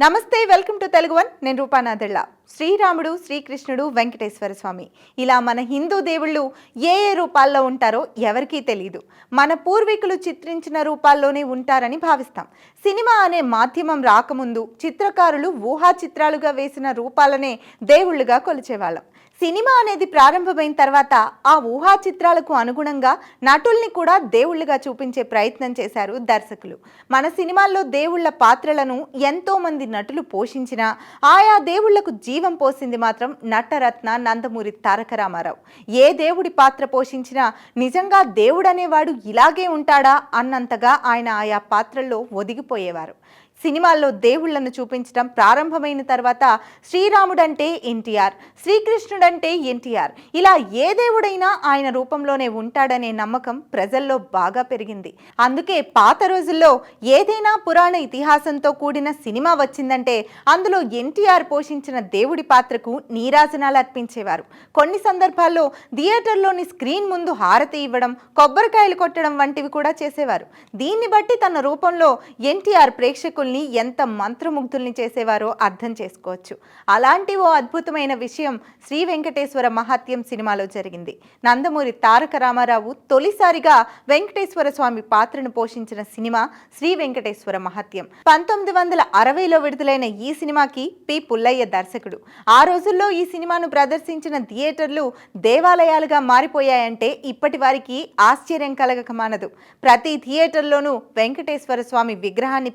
నమస్తే welcome to Telugu one. నేను రూపానాథిళ్ళ శ్రీరాముడు శ్రీకృష్ణుడు వెంకటేశ్వర స్వామి. ఇలా మన హిందూ దేవుళ్ళు ఏ ఏ రూపాల్లో ఉంటారో ఎవరికీ తెలియదు మన పూర్వీకులు చిత్రించిన రూపాల్లోనే ఉంటారని భావిస్తాం. సినిమా అనే మాధ్యమం రాకముందు చిత్రకారులు ఊహా చిత్రాలుగా వేసిన రూపాలనే దేవుళ్ళుగా కొలిచేవాళ్ళం. సినిమా అనేది ప్రారంభమైన తర్వాత ఆ ఊహా చిత్రాలకు అనుగుణంగా నటుల్ని కూడా దేవుళ్ళుగా చూపించే ప్రయత్నం చేశారు దర్శకులు. మన సినిమాల్లో దేవుళ్ళ పాత్రలను ఎంతోమంది నటులు పోషించినా ఆయా దేవుళ్ళకు జీవం పోసింది మాత్రం నటరత్న నందమూరి తారక రామారావు. ఏ దేవుడి పాత్ర పోషించినా నిజంగా దేవుడనేవాడు ఇలాగే ఉంటాడా అన్నంతగా ఆయన ఆయా పాత్రల్లో ఒదిగిపోయేవారు. సినిమాల్లో దేవుళ్ళను చూపించడం ప్రారంభమైన తర్వాత శ్రీరాముడంటే ఎన్టీఆర్ శ్రీకృష్ణుడంటే ఎన్టీఆర్. ఇలా ఏ దేవుడైనా ఆయన రూపంలోనే ఉంటాడనే నమ్మకం ప్రజల్లో బాగా పెరిగింది. అందుకే పాత రోజుల్లో ఏదైనా పురాణ ఇతిహాసంతో కూడిన సినిమా వచ్చిందంటే అందులో ఎన్టీఆర్ పోషించిన దేవుడి పాత్రకు నీరాజనాలు అర్పించేవారు. కొన్ని సందర్భాల్లో థియేటర్లోని స్క్రీన్ ముందు హారతి ఇవ్వడం కొబ్బరికాయలు కొట్టడం వంటివి కూడా చేసేవారు. దీన్ని బట్టి తన రూపంలో ఎన్టీఆర్ ప్రేక్షకులు ప్రేక్షకుల్ని ఎంత మంత్రముగ్ధుల్ని చేసేవారో అర్థం చేసుకోవచ్చు. అలాంటి ఓ అద్భుతమైన విషయం శ్రీ వెంకటేశ్వర మహాత్యం సినిమాలో జరిగింది. నందమూరి తారక రామారావు తొలిసారిగా వెంకటేశ్వర స్వామి పాత్రను పోషించిన సినిమా శ్రీ వెంకటేశ్వర మహాత్యం పంతొమ్మిది వందల అరవైలో విడుదలైన ఈ సినిమాకి పి. పుల్లయ్య దర్శకుడు. ఆ రోజుల్లో ఈ సినిమాను ప్రదర్శించిన థియేటర్లు దేవాలయాలుగా మారిపోయాయంటే ఇప్పటి వారికి ఆశ్చర్యం కలగక మానదు ప్రతి థియేటర్లోనూ వెంకటేశ్వర స్వామి విగ్రహాన్ని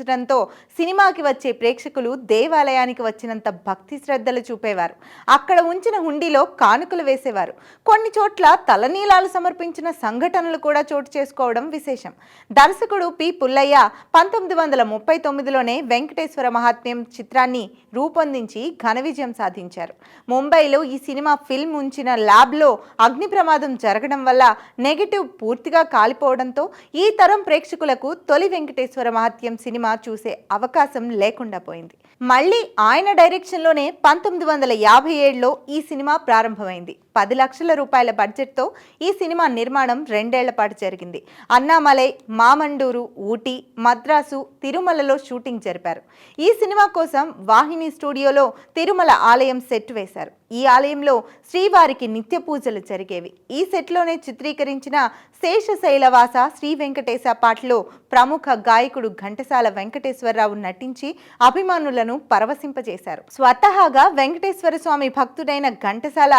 ప్రతిష్ఠించడంతో సినిమాకి వచ్చే ప్రేక్షకులు దేవాలయానికి వచ్చినంత భక్తి శ్రద్ధలు చూపేవారు. అక్కడ ఉంచిన హుండీలో కానుకలు వేసేవారు. కొన్ని చోట్ల తలనీలాలు సమర్పించిన సంఘటనలు కూడా చోటు చేసుకోవడం విశేషం. దర్శకుడు పి. పుల్లయ్య పంతొమ్మిది వందల ముప్పై తొమ్మిదిలోనే వెంకటేశ్వర మహాత్మ్యం చిత్రాన్ని రూపొందించి ఘన విజయం సాధించారు. ముంబైలో ఈ సినిమా ఫిల్మ్ ఉంచిన ల్యాబ్లో అగ్ని ప్రమాదం జరగడం వల్ల నెగిటివ్ పూర్తిగా కాలిపోవడంతో ఈ తరం ప్రేక్షకులకు తొలి వెంకటేశ్వర మహత్యం సినిమా చూసే అవకాశం లేకుండా పోయింది. మళ్ళీ ఆయన డైరెక్షన్లోనే పంతొమ్మిది వందల యాభై ఏడులో ఈ సినిమా ప్రారంభమైంది. పది లక్షల రూపాయల బడ్జెట్తో ఈ సినిమా నిర్మాణం రెండేళ్ళ పాటు జరిగింది. అన్నామలై మామండూరు ఊటీ మద్రాసు తిరుమలలో షూటింగ్ జరిపారు. ఈ సినిమా కోసం వాహిని స్టూడియోలో తిరుమల ఆలయం సెట్ వేశారు. ఈ ఆలయంలో శ్రీవారికి నిత్య పూజలు జరిగేవి. ఈ సెట్లోనే చిత్రీకరించిన శేషశైలవాస శ్రీ వెంకటేశ పాటలో ప్రముఖ గాయకుడు ఘంటసాల వెంకటేశ్వరరావు నటించి అభిమానులను పరవశింపజేశారు. స్వతహాగా వెంకటేశ్వర స్వామి భక్తుడైన ఘంటసాల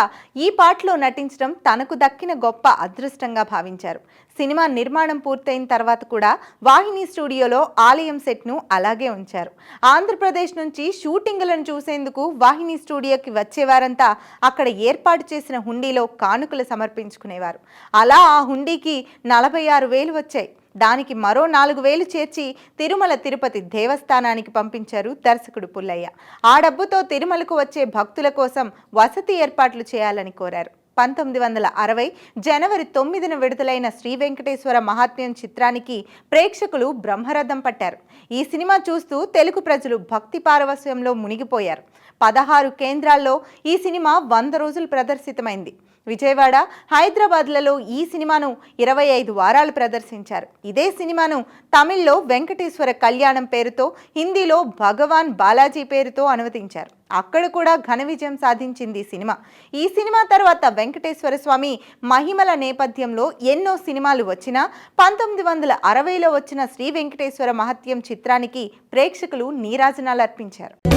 ఈ పాటలో నటించడం తనకు దక్కిన గొప్ప అదృష్టంగా భావించారు. సినిమా నిర్మాణం పూర్తయిన తర్వాత కూడా వాహిని స్టూడియోలో ఆలయం సెట్ను అలాగే ఉంచారు. ఆంధ్రప్రదేశ్ నుంచి షూటింగ్లను చూసేందుకు వాహిని స్టూడియోకి వచ్చేవారంతా అక్కడ ఏర్పాటు చేసిన హుండీలో కానుకలు సమర్పించుకునేవారు. అలా ఆ హుండీకి నలభై ఆరు వేలు వచ్చాయి. దానికి మరో నాలుగు వేలు చేర్చి తిరుమల తిరుపతి దేవస్థానానికి పంపించారు దర్శకుడు పుల్లయ్య. ఆ డబ్బుతో తిరుమలకు వచ్చే భక్తుల కోసం వసతి ఏర్పాట్లు చేయాలని కోరారు. పంతొమ్మిది వందల అరవై జనవరి తొమ్మిదిన విడుదలైన శ్రీ వెంకటేశ్వర మహాత్మ్యం చిత్రానికి ప్రేక్షకులు బ్రహ్మరథం పట్టారు. ఈ సినిమా చూస్తూ తెలుగు ప్రజలు భక్తి పారవస్యంలో మునిగిపోయారు. పదహారు కేంద్రాల్లో ఈ సినిమా వంద రోజులు ప్రదర్శితమైంది. విజయవాడ హైదరాబాద్లలో ఈ సినిమాను ఇరవై ఐదు వారాలు ప్రదర్శించారు. ఇదే సినిమాను తమిళ్ళో వెంకటేశ్వర కళ్యాణం పేరుతో హిందీలో భగవాన్ బాలాజీ పేరుతో అనువదించారు. అక్కడ కూడా ఘన విజయం సాధించింది ఈ సినిమా. ఈ సినిమా తర్వాత వెంకటేశ్వర స్వామి మహిమల నేపథ్యంలో ఎన్నో సినిమాలు వచ్చినా పంతొమ్మిది వందల అరవైలో వచ్చిన శ్రీ వెంకటేశ్వర మహత్యం చిత్రానికి ప్రేక్షకులు నీరాజనాలు అర్పించారు.